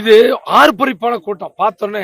இது ஆர்ப்பரிப்பான கூட்டம். பார்த்தோன்னே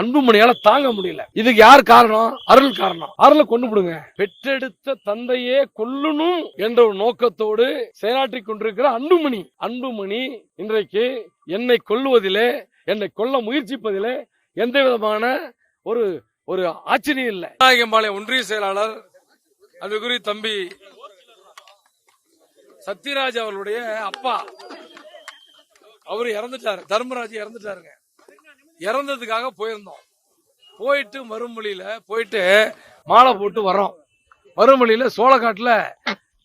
அன்புமணியால தாங்க முடியல. இதுக்கு யார் காரணம்? அருள் காரணம். அருளை கொண்டு விடுங்க. பெற்றெடுத்த தந்தையே கொல்லணும் என்ற ஒரு நோக்கத்தோடு செயலாற்றி கொண்டிருக்கிற அன்புமணி. அன்புமணி இன்றைக்கு என்னை கொல்லுவதிலே என்னை கொல்ல முயற்சிப்பதிலே எந்த விதமான ஒரு ஒரு ஆச்சரியம் இல்லை. நாயகம்பாளையம் ஒன்றிய செயலாளர் அன்புக்குரிய தம்பி சத்யராஜ் அவர்களுடைய அப்பா. அவர் இறந்துட்டாரு. தர்மராஜ் இறந்துட்டாருங்க. இறந்ததுக்காக போயிருந்தோம். போயிட்டு மறுமொழியில போயிட்டு மாலை போட்டு வரோம் மறுமொழியில சோழக்காட்டுல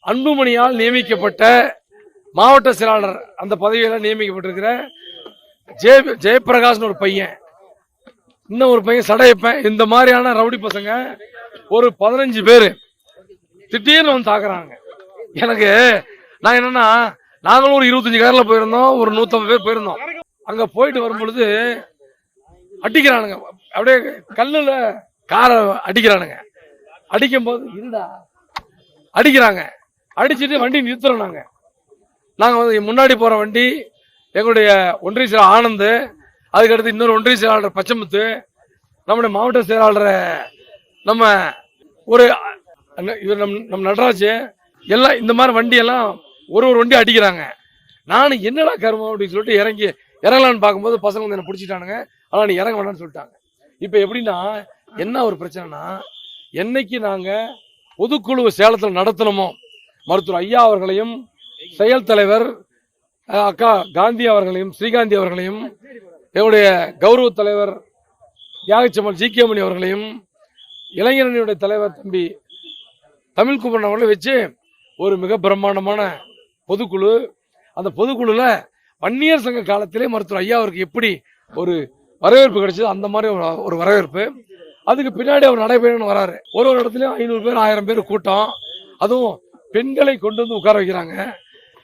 அன்புமணியால் நியமிக்கப்பட்ட மாவட்ட செயலாளர் அந்த பதவியில நியமிக்கப்பட்டிருக்கிற ஜெய ஜெயபிரகாஷ்னு ஒரு பையன். இன்னும் ஒரு பையன் சடையப்பேன். இந்த மாதிரியான ரவுடி பசங்க ஒரு பதினஞ்சு பேர் திடீர்னு வந்து தாக்குறாங்க. எனக்கு நான் என்னன்னா நாங்களும் ஒரு இருபத்தஞ்சு கார்ல போயிருந்தோம் ஒரு நூத்தம்பது பேர் போயிருந்தோம். அங்க போயிட்டு வரும்பொழுது அடிக்கிறானுங்க. அப்படியே கல்லுல காரை அடிக்கிறானுங்க. அடிக்கும் போது இருடா அடிக்கிறாங்க. அடிச்சிட்டு வண்டி நிறுத்துறோம் நாங்க. நாங்க வந்து முன்னாடி போற வண்டி எங்களுடைய ஒன்றிய செயலாளர் ஆனந்த் அதுக்கடுத்து இன்னொரு ஒன்றிய செயலாளர் பச்சமுத்து நம்முடைய மாவட்ட செயலாளர் நம்ம ஒரு இவர் நம் நம் நடராஜ் எல்லாம் இந்த மாதிரி வண்டி எல்லாம் ஒரு ஒரு வண்டி அடிக்கிறாங்க. நானும் என்னடா கருமம் அப்படின்னு சொல்லிட்டு இறங்கி இறங்கலான்னு பார்க்கும்போது பசங்க வந்து என்ன பிடிச்சிட்டானுங்க. ஆனால் நீ இறங்க வேண்டாம்னு சொல்லிட்டாங்க. இப்போ எப்படின்னா என்ன ஒரு பிரச்சனைனா என்னைக்கு நாங்கள் பொதுக்குழு சேலத்தில் நடத்தணுமோ மருத்துவர் ஐயா அவர்களையும் செயல் தலைவர் அக்கா காந்தி அவர்களையும் ஸ்ரீகாந்தி அவர்களையும் என்னுடைய கௌரவ தலைவர் தியாகச்சம்மல் ஜி கே மணி அவர்களையும் இளைஞரணியுடைய தலைவர் தம்பி தமிழ்குமரன் அவர்களை வச்சு ஒரு மிக பிரம்மாண்டமான பொதுக்குழு அந்த பொதுக்குழுல வன்னியர் சங்க காலத்திலே மருத்துவர் ஐயா அவருக்கு எப்படி ஒரு வரவேற்பு கிடைச்சது அந்த மாதிரி ஒரு- ஒரு வரவேற்பு. அதுக்கு பின்னாடி அவர் நடைபெறணும் வராரு. ஒரு ஒரு இடத்துலயும் ஐநூறு பேர் ஆயிரம் பேர் கூட்டம். அதுவும் பெண்களை கொண்டு வந்து உட்கார வைக்கிறாங்க.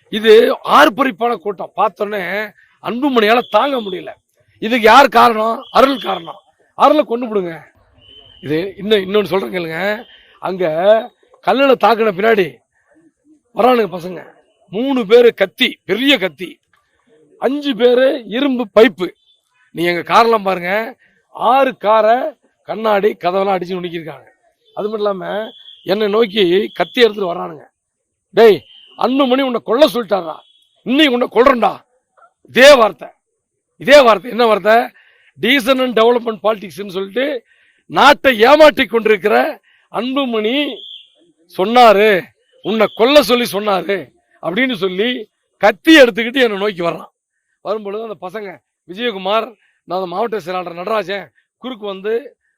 இது ஆர்ப்பரிப்பான கூட்டம். பார்த்தோன்னே அன்புமணியால தாங்க முடியல. இதுக்கு யார் காரணம்? அருள் காரணம். அருளை கொண்டு விடுங்க இது இன்னும் இன்னொன்னு சொல்றேன் கேளுங்க. அங்க கல்லுல தாக்குன பின்னாடி வரானுங்க பசங்க. மூணு பேரு கத்தி பெரிய கத்தி. அஞ்சு பேரு இரும்பு பைப்பு. நீ எங்க காரெல்லாம் பாருங்க ஆறு காரை கண்ணாடி கதவெல்லாம் அடிச்சு நுணுக்கியிருக்காங்க. அது மட்டும் இல்லாம என்னை நோக்கி கத்தி எடுத்துட்டு வர்றானுங்க. டேய் அன்புமணி உன்னை கொல்ல சொல்லிட்டாரா? இன்னைக்கு உன்னை கொல்றேன்டா. இதே வார்த்தை. இதே வார்த்தை. என்ன வார்த்தை? டீசன் அண்ட் டெவலப்மெண்ட் பாலிடிக்ஸ்னு சொல்லிட்டு நாட்டை ஏமாற்றி கொண்டிருக்கிற அன்புமணி சொன்னாரு. உன்னை கொல்ல சொல்லி சொன்னாரு. அப்படின்னு சொல்லி கத்தி எடுத்துக்கிட்டு என்னை நோக்கி வர்றான். வரும்பொழுது அந்த பசங்க விஜயகுமார் நான் அந்த மாவட்ட செயலாளர் நடராஜன் குறுக்கு வந்து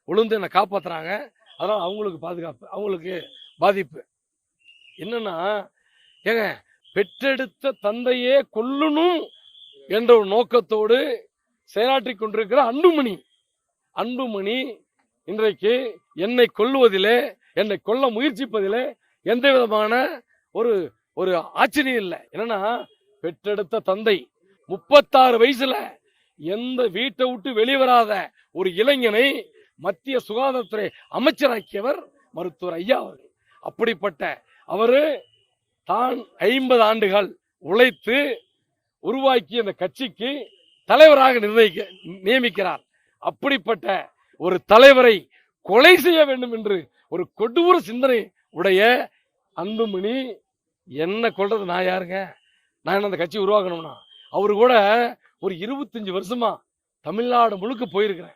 விழுந்து என்னை காப்பாத்துறாங்க. அதனால் அவங்களுக்கு பாதுகாப்பு அவங்களுக்கு பாதிப்பு. என்னன்னா ஏங்க பெற்றெடுத்த தந்தையே கொல்லணும் என்ற ஒரு நோக்கத்தோடு செயலாற்றி கொண்டிருக்கிற அன்புமணி. அன்புமணி இன்றைக்கு என்னை கொல்லுவதிலே என்னை கொல்ல முயற்சிப்பதிலே எந்த விதமான ஒரு ஒரு ஆச்சரியம் இல்லை. என்னன்னா பெற்றெடுத்த தந்தை முப்பத்தாறு வயசுல எந்த வீட்டை விட்டு வெளிவராத ஒரு இளைஞனை மத்திய சுகாதாரத்துறை அமைச்சராக்கியவர் மருத்துவர் ஐயா அவர் அப்படிப்பட்ட அவரு தான் ஐம்பது ஆண்டுகள் உழைத்து உருவாக்கிய அந்த கட்சிக்கு தலைவராக நிர்ணயிக்க நியமிக்கிறார். அப்படிப்பட்ட ஒரு தலைவரை கொலை செய்ய வேண்டும் என்று ஒரு கொடூர சிந்தனை உடைய அன்புமணி என்ன கொள்றது நான் யாருங்க? நான் என்ன அந்த கட்சி உருவாக்கணும்னா? அவரு கூட ஒரு இருபத்தஞ்சு வருஷமா தமிழ்நாடு முழுக்க போயிருக்கிறேன்.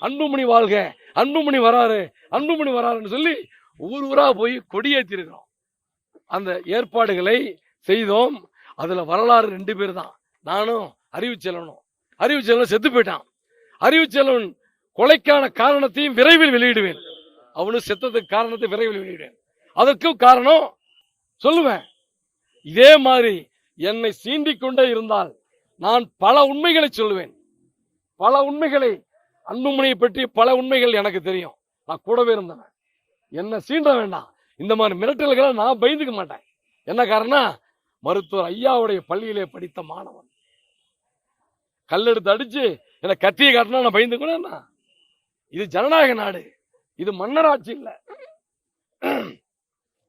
அன்புமணி வாழ்க அன்புமணி வராரு அன்புமணி வராருன்னு சொல்லி ஊர் ஊராக போய் கொடியேற்றிருக்கிறோம். அந்த ஏற்பாடுகளை செய்தோம். அதில் வரலாறு ரெண்டு பேர் தான். நானும் அறிவுச்செல்வனும் அறிவுச்செல்வன் செத்து போயிட்டான். அறிவுச்செல்வன் கொலைக்கான காரணத்தையும் விரைவில் வெளியிடுவேன். அவனும் செத்ததுக்கு காரணத்தை விரைவில் வெளியிடுவேன். அதற்கும் காரணம் சொல்லுவேன். இதே மாதிரி என்னை சீண்டிக் கொண்டே இருந்தால் நான் பல உண்மைகளை சொல்லுவேன். பல உண்மைகளை அன்புமணியை பற்றி பல உண்மைகள் எனக்கு தெரியும். நான் கூடவே இருந்தவன். என்ன சீண்ட வேண்டாம். இந்த மாதிரி மிரட்டல்களை நான் பயந்துக்க மாட்டேன். என்ன காரணம் மருத்துவர் ஐயாவுடைய பள்ளியிலே படித்த மாணவன். கல்லெடுத்து அடிச்சு என்ன கத்தியை காட்டினா நான் பயந்து கூட இது ஜனநாயக நாடு. இது மன்னராட்சி இல்ல.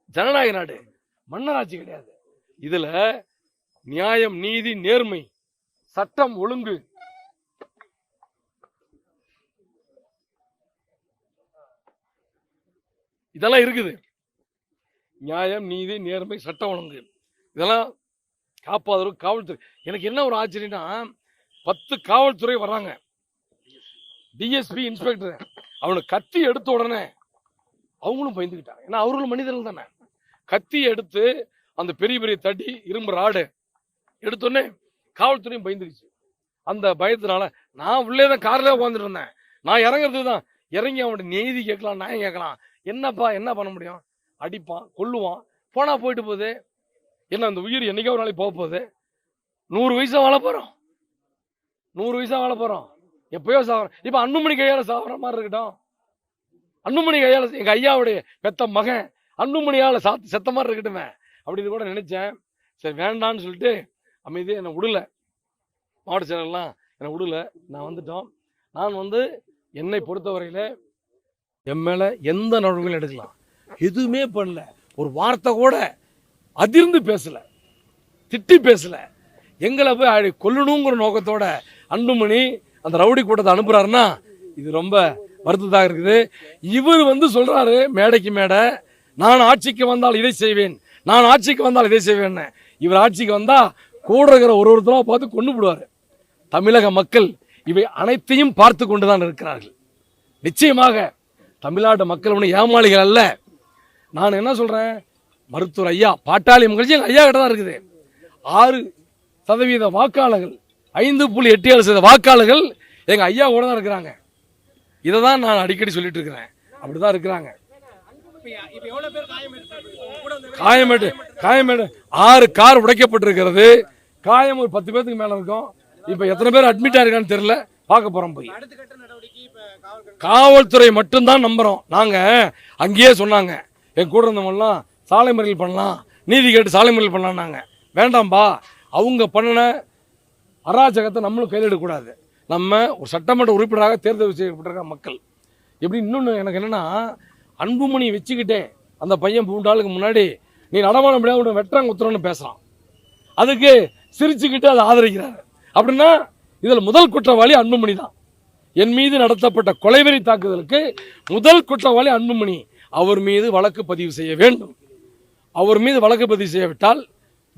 ஜனநாயக நாடு. மன்னர் ஆட்சி கிடையாது. இதுல நியாயம் நீதி நேர்மை சட்டம் ஒழுங்கு. இதெல்லாம் இருக்குது. நியாயம் நீதி நேர்மை சட்டம் ஒழுங்கு. இதெல்லாம் காப்பாதவருக்கு காவல்துறை. எனக்கு என்ன ஒரு ஆச்சரியன்னா பத்து காவல்துறை வர்றாங்க. DSP inspector. அவனை கத்தி எடுத்த உடனே அவங்களும் பயந்துக்கிட்டாங்க ஏன்னா அவர்களும் மனிதர்கள் தானே. கத்தி எடுத்து அந்த பெரிய பெரிய தடி இரும்பு ராடு எடுத்தோடனே காவல்துறையும் பயந்துருச்சு. அந்த பயத்தினால நான் உள்ளே தான் கார்ல உட்காந்துட்டு இருந்தேன். நான் இறங்குறது தான் இறங்கி அவன்கிட்ட நீதி கேட்கலாம் நியாயம் கேட்கலாம். என்னப்பா என்ன பண்ண முடியும்? அடிப்பான் கொல்லுவான். போனா போயிட்டு போகுது. என்ன அந்த உயிர் என்னைக்கோ ஒரு நாளைக்கு போக போகுது. நூறு வயசா வாழ போறோம். நூறு வயசா வாழ போறோம். எப்பயோ சாகிறோம் இப்ப அண்ணுமணி கையால சாகுற மாதிரி இருக்கட்டும். அண்ணுமணி கையால எங்க ஐயாவுடைய பெத்த மகன் அண்ணுமணியால் சாத்து செத்த மாதிரி இருக்கட்டுமே அப்படின்னு கூட நினைச்சேன். சரி வேண்டான்னு சொல்லிட்டு அமைதியாக என்னை விடல. மாவட்ட செயலர்லாம் என்னை விடல. நான் வந்துட்டோம். நான் வந்து என்னை பொறுத்தவரையில் என் மேலே எந்த நடவடிக்கையும் எடுக்கலாம். எதுவுமே பண்ணல. ஒரு வார்த்தை கூட அதிர்ந்து பேசலை. திட்டி பேசல. எங்களை போய் அடி- கொல்லணுங்கிற நோக்கத்தோட அன்புமணி அந்த ரவுடி கூட்டத்தை அனுப்புகிறாருன்னா இது ரொம்ப வருத்ததாக இருக்குது. இவர் வந்து சொல்கிறாரு மேடைக்கு மேடை நான் ஆட்சிக்கு வந்தால் இதை செய்வேன். நான் ஆட்சிக்கு வந்தால் இதை செய்வேன்னு இவர் ஆட்சிக்கு வந்தால் கூட இருக்கிற ஒரு ஒருத்தராக பார்த்து கொண்டு போடுவார். தமிழக மக்கள் இவை அனைத்தையும் பார்த்து கொண்டுதான் இருக்கிறார்கள். நிச்சயமாக தமிழ்நாட்டு மக்கள் ஒன்றும் ஏமாளிகள் அல்ல. நான் என்ன சொல்கிறேன் மருத்துவர் ஐயா பாட்டாளி முகழ்ச்சி எங்கள் ஐயா கிட்ட தான் இருக்குது. ஆறு சதவீத வாக்காளர்கள் ஐந்து புள்ளி எட்டு ஏழு சதவீத வாக்காளர்கள் எங்கள் ஐயா கூட தான் இருக்கிறாங்க. இதை தான் நான் அடிக்கடி சொல்லிட்டு இருக்கிறேன். அப்படிதான் இருக்கிறாங்க. இப்ப எவ்வளவு பேர் காயம் கூட வந்து காயமேடு காயமேடு ஆறு கார் உடைக்கப்பட்டிருக்கிறது. காயம் ஒரு பத்து பேருக்கு மேல இருக்கும். இப்ப எத்தனை பேர் அட்மிட் ஆயிருக்கான்னு தெரியல. பார்க்க போறோம் போய். காவல்துறை மட்டும்தான் நம்புறோம். நாங்க அங்கேயே சொன்னாங்க. என் கூட இருந்தவங்கலாம் சாலை மறியல் பண்ணலாம். நீதி கேட்டு சாலை மறியல் பண்ணலாம்னாங்க வேண்டாம்பா. அவங்க பண்ணின அராஜகத்தை நம்மளும் கையில் எடுக்கக்கூடாது நம்ம ஒரு சட்டமன்ற உறுப்பினராக தேர்தல் செய்யப்பட்டிருக்க மக்கள். எப்படி இன்னொன்று எனக்கு என்னன்னா அன்புமணி வச்சுக்கிட்டே அந்த பையன் பூண்டாளுக்கு முன்னாடி நீ நடமாட முடியாது உன்னை வெட்டுறாங்க குத்துறோன்னு பேசுகிறான் அதுக்கு சிரிச்சுக்கிட்டு அதை ஆதரிக்கிறாரு. அப்படின்னா இதில் முதல் குற்றவாளி அன்புமணி தான். என் மீது நடத்தப்பட்ட கொலைவெறி தாக்குதலுக்கு முதல் குற்றவாளி அன்புமணி. அவர் மீது வழக்கு பதிவு செய்ய வேண்டும். அவர் மீது வழக்கு பதிவு செய்யவிட்டால்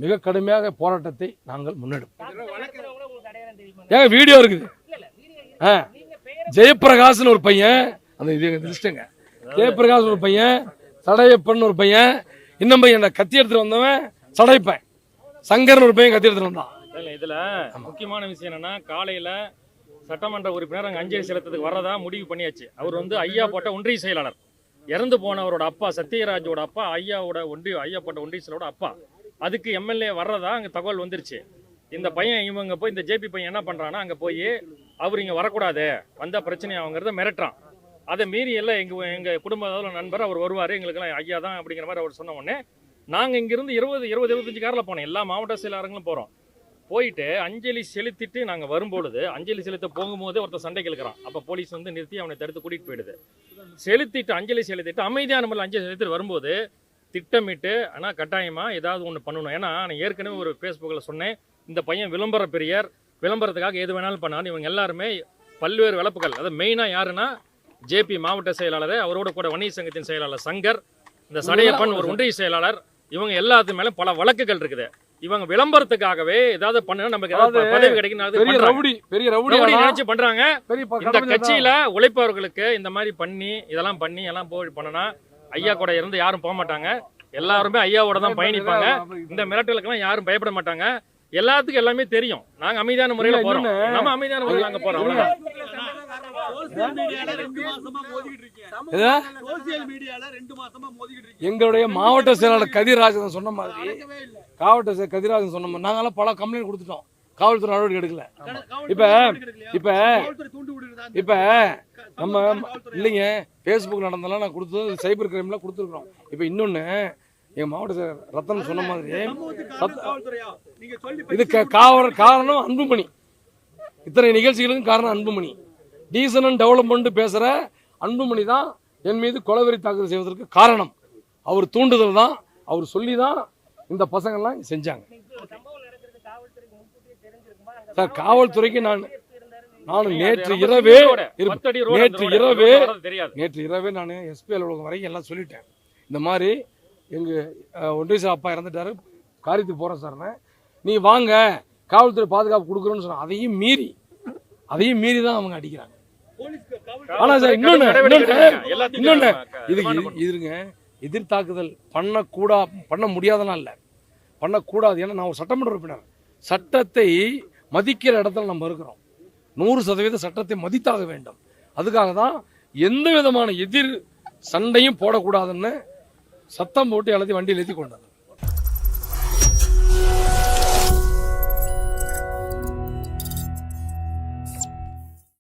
மிக கடுமையாக போராட்டத்தை நாங்கள் முன்னெடுப்போம். ஏங்க வீடியோ இருக்குது. ஆ ஜெயபிரகாஷ்னு ஒரு பையன் அந்த இது லிஸ்ட்டுங்க. ஜெயபிரகாஷ் ஒரு பையன் சடையப்பன் ஒரு பையன் இன்னும் பையன் கத்தி எடுத்துட்டு வந்தவன் சடையப்பன் சங்கர்னு ஒரு பையன் கத்தி எடுத்துட்டு வந்தான். இல்ல இதுல முக்கியமான விஷயம் என்னன்னா காலையில சட்டமன்ற உறுப்பினர் அங்க அஞ்சலி செலுத்ததுக்கு வரதா முடிவு பண்ணியாச்சு. அவர் வந்து ஐயா போட்ட ஒன்றிய செயலாளர். இறந்து போனவரோட அப்பா சத்யராஜோட அப்பா ஐயாவோட ஒன்றிய ஐயா போட்ட ஒன்றிய செயலோட அப்பா. அதுக்கு எம்எல்ஏ வர்றதா அங்க தகவல் வந்துருச்சு. இந்த பையன் இவங்க போய் இந்த ஜேபி பையன் என்ன பண்றான்னா அங்க போய் அவர் இங்க வரக்கூடாது வந்தா பிரச்சனை ஆகுங்கிறத மிரட்டுறான். அதை மீறி எல்லாம் எங்கள் எங்கள் குடும்ப நண்பர் அவர் வருவார் எங்களுக்கெல்லாம் ஐயா தான் அப்படிங்கிற மாதிரி அவர் சொன்ன உடனே நாங்கள் இங்கேருந்து இருபது இருபது இருபத்தஞ்சு காரில் போனோம். எல்லா மாவட்ட செயலாளர்களும் போகிறோம் போயிட்டு அஞ்சலி செலுத்திட்டு நாங்கள் வரும்பொழுது அஞ்சலி செலுத்த போகும்போது ஒருத்தர் சண்டை கேட்கிறான் அப்போ போலீஸ் வந்து நிறுத்தி அவனை தடுத்து கூட்டிகிட்டு போயிடுது. செலுத்திட்டு அஞ்சலி செலுத்திட்டு அமைதியான முறையில் அஞ்சலி செலுத்திட்டு வரும்போது திட்டமிட்டு ஆனால் கட்டாயமாக ஏதாவது ஒன்று பண்ணணும். ஏன்னா நான் ஏற்கனவே ஒரு ஃபேஸ்புக்கில் சொன்னேன் இந்த பையன் விளம்பர பெரியர் விளம்பரத்துக்காக எது வேணாலும் பண்ணாலும் இவங்க எல்லாருமே பல்வேறு விளப்புகள் அது மெயினாக யாருன்னா ஜேபி மாவட்ட செயலாளர் அவரோட கூட வணிக சங்கத்தின் செயலாளர் சங்கர் இந்த சடையப்பன் ஒரு ஒன்றிய செயலாளர் இவங்க எல்லாத்து மேலும் பல வழக்குகள் இருக்குது. இவங்க விளம்பரத்துக்காகவே ஏதாவது பண்ணா நமக்கு ஏதாவது பதவி கிடைக்கும். ரவுடி பெரிய ரவுடி நினைச்சு பண்றாங்க. இந்த கட்சியில உழைப்பவர்களுக்கு இந்த மாதிரி பண்ணி இதெல்லாம் பண்ணி எல்லாம் போய் பண்ணனா ஐயா கூட இருந்து யாரும் போக மாட்டாங்க. எல்லாருமே ஐயாவோட தான் பயணிப்பாங்க. இந்த மிரட்டலுக்கெல்லாம் யாரும் பயப்பட மாட்டாங்க. எல்லாத்துக்கும் எல்லாமே தெரியும். நாங்க அமைதியான முறையில போறோம். நம்ம அமைதியான முறையில அங்க போறோம். அவ்வளவுதான். எங்களுடைய மாவட்ட செயலாளர் கதிராஜன் சொன்ன மாதிரி மாவட்ட கதிராஜன் சொன்ன மாதிரி நாங்கெல்லாம் பல கம்ப்ளைண்ட் கொடுத்துட்டோம். காவல்துறை நடவடிக்கை எடுக்கல. இப்ப-? இப்ப? இப்ப நம்ம இல்லைங்க. ஃபேஸ்புக் நடந்தெல்லாம் நான் கொடுத்தது சைபர் கிரைம்ல கொடுத்துருக்கோம் இப்போ இன்னொன்னு எங்க மாவட்ட ரத்தன் சொன்ன மாதிரி இது காவல் காரணம் அன்புமணி. இத்தனை நிகழ்ச்சிகளுக்கும் காரணம் அன்புமணி. டீசன் டெவலப்மெண்ட் பேசுற அன்புமணி தான் என் மீது கொலவெறி தாக்குதல் செய்வதற்கு காரணம். அவர் தூண்டுதல் தான் அவர் சொல்லி தான் இந்த பசங்கள்லாம் செஞ்சாங்க. சார் காவல்துறைக்கு நான் நீங்க நேற்று இரவே நேற்று. இரவே நேற்று இரவே நான் எஸ்பி அலுவலகம் வரைக்கும் எல்லாம் சொல்லிட்டேன். இந்த மாதிரி எங்கள் ஒன்றிய சார் அப்பா இறந்துட்டாரு. காரியத்துக்கு போகிறேன் சார்னே நீ வாங்க காவல்துறை பாதுகாப்பு கொடுக்குறோன்னு சொன்னாங்க அதையும் மீறி அதையும் மீறி தான் அவங்க அடிக்கிறாங்க. ஆனா சார் இன்னொன்னு இன்னொன்னு இதுக்கு. இதுங்க எதிர்த்தாக்குதல் பண்ணக்கூடா பண்ண முடியாதனா இல்லை. பண்ணக்கூடாது. ஏன்னா நான் ஒரு சட்டமன்ற உறுப்பினர். சட்டத்தை மதிக்கிற இடத்துல நம்ம இருக்கிறோம். நூறு சதவீத சட்டத்தை மதித்தாக வேண்டும். அதுக்காக தான் எந்த விதமான எதிர் சண்டையும் போடக்கூடாதுன்னு சத்தம் போட்டு எல்லாத்தையும் வண்டியில் ஏற்றி கொண்டது